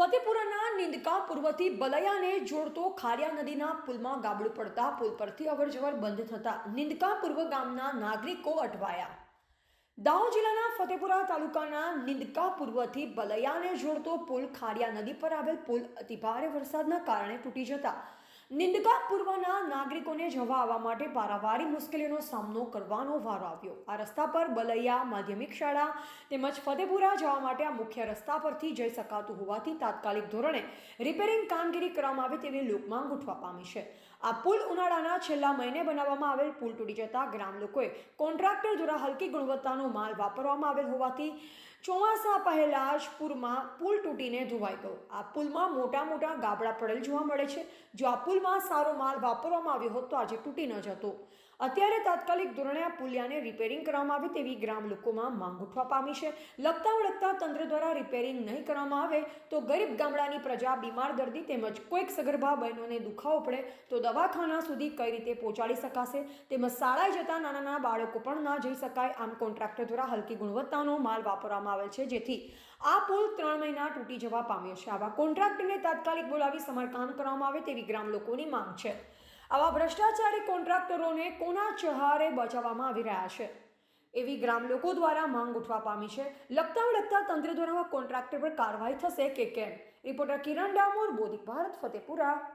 ફતેપુરાના નિંદકા પૂર્વથી બલૈયાને જોડતો ખારિયા નદીના પુલમાં ગાબડું પડતા પુલ પરથી અવરજવર બંધ થતા નિંદકા પૂર્વ ગામના નાગરિકો અટવાયા. દાહોદ જિલ્લાના ફતેપુરા તાલુકાના નિંદકા પૂર્વથી બલયાને જોડતો પુલ ખારિયા નદી પર આવેલ પુલ અતિભારે વરસાદના કારણે તૂટી જતા નિંદકા પૂર્વના નાગરિકોને જવા આવવા માટે પારાવારી મુશ્કેલીનો સામનો કરવાનો વારો આવ્યો. આ રસ્તા પર બલૈયા માધ્યમિક શાળા તેમજ ફતેપુરા જવા માટે આ મુખ્ય રસ્તા પરથી જઈ શકાતું હોવાથી તાત્કાલિક ધોરણે રિપેરિંગ કામગીરી કરવામાં આવે તેવી લોકમાંગ ઉઠવા પામી છે. આ પુલ ઉનાળાના છેલ્લા મહિને બનાવવામાં આવેલ પુલ તૂટી જતા ગ્રામ લોકોએ કોન્ટ્રાક્ટર દ્વારા હલકી ગુણવત્તાનો માલ વાપરવામાં આવેલ હોવાથી ચોમાસા પહેલા જ પૂરમાં પુલ તૂટીને ધોવાઈ ગયો. આ પુલમાં મોટા મોટા ગાબડા પડેલ જોવા મળે છે. જો આ પુલમાં સારો માલ વાપરવામાં આવ્યો હોત તો આજે તૂટી ન જતો. અત્યારે તાત્કાલિક ધોરણે આ પુલિયાને રિપેરિંગ કરવામાં આવે તેવી ગ્રામ લોકોમાં માંગ ઉઠવા પામી છે. લગતા વળગતા તંત્ર દ્વારા રિપેરિંગ નહીં કરવામાં આવે તો ગરીબ ગામડાની પ્રજા બીમાર દર્દી તેમજ કોઈક સગર્ભા બહેનોને દુખાવો પડે તો દવાખાના સુધી કઈ રીતે પહોંચાડી શકાશે? તેમજ શાળાએ જતા નાના નાના બાળકો પણ ના જઈ શકાય. આમ કોન્ટ્રાક્ટર દ્વારા હલકી ગુણવત્તાનો માલ વાપરવામાં આવેલ છે. જેથી આ પુલ ત્રણ મહિના તૂટી જવા પામ્યો છે. આવા કોન્ટ્રાક્ટરને તાત્કાલિક બોલાવી સમારકામ કરવામાં આવે તેવી ગ્રામ લોકોની માંગ છે. આવા ભ્રષ્ટાચારી કોન્ટ્રાક્ટરોને કોના ચહારે બચાવવામાં આવી રહ્યા છે? એવી ગ્રામ લોકો દ્વારા માંગ ઉઠવા પામી છે. લગતા વળગતા તંત્ર દ્વારા કોન્ટ્રાક્ટર પર કાર્યવાહી થશે કે કેમ? રિપોર્ટર કિરણ ડામોર, બોધિક ભારત, ફતેપુરા.